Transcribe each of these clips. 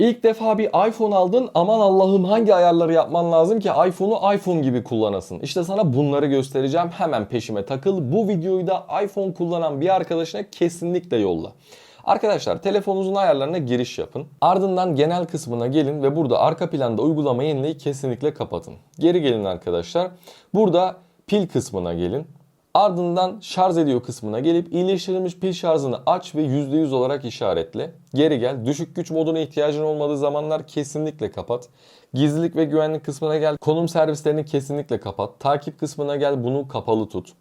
İlk defa bir iPhone aldın aman Allah'ım hangi ayarları yapman lazım ki iPhone'u iPhone gibi kullanasın. İşte sana bunları göstereceğim hemen peşime takıl. Bu videoyu da iPhone kullanan bir arkadaşına kesinlikle yolla. Arkadaşlar telefonunuzun ayarlarına giriş yapın. Ardından genel kısmına gelin ve burada arka planda uygulama yenileyi kesinlikle kapatın. Geri gelin arkadaşlar. Burada pil kısmına gelin. Ardından şarj ediyor kısmına gelip iyileştirilmiş pil şarjını aç ve %100 olarak işaretle. Geri gel. Düşük güç moduna ihtiyacın olmadığı zamanlar kesinlikle kapat. Gizlilik ve güvenlik kısmına gel. Konum servislerini kesinlikle kapat. Takip kısmına gel. Bunu kapalı tut.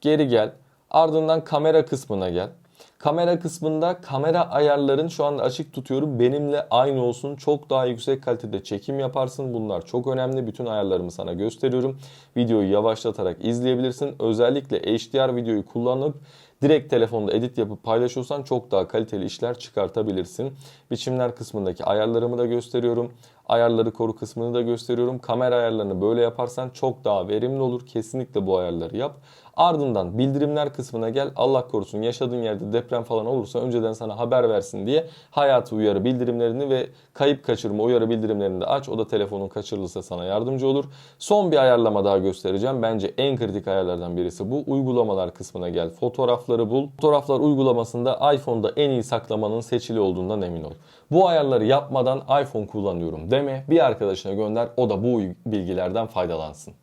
Geri gel. Ardından kamera kısmına gel. Kamera kısmında kamera ayarların şu anda açık tutuyorum. Benimle aynı olsun. Çok daha yüksek kalitede çekim yaparsın. Bunlar çok önemli. Bütün ayarlarımı sana gösteriyorum. Videoyu yavaşlatarak izleyebilirsin. Özellikle HDR videoyu kullanıp direkt telefonda edit yapıp paylaşıyorsan çok daha kaliteli işler çıkartabilirsin. Biçimler kısmındaki ayarlarımı da gösteriyorum. Ayarları koru kısmını da gösteriyorum. Kamera ayarlarını böyle yaparsan çok daha verimli olur. Kesinlikle bu ayarları yap. Ardından bildirimler kısmına gel. Allah korusun yaşadığın yerde deprem falan olursa önceden sana haber versin diye hayatı uyarı bildirimlerini ve kayıp kaçırma uyarı bildirimlerini de aç. O da telefonun kaçırılırsa sana yardımcı olur. Son bir ayarlama daha göstereceğim. Bence en kritik ayarlardan birisi bu. Uygulamalar kısmına gel. Fotoğrafları bul. Fotoğraflar uygulamasında iPhone'da en iyi saklamanın seçili olduğundan emin ol. Bu ayarları yapmadan iPhone kullanıyorum deme. Bir arkadaşına gönder o da bu bilgilerden faydalansın.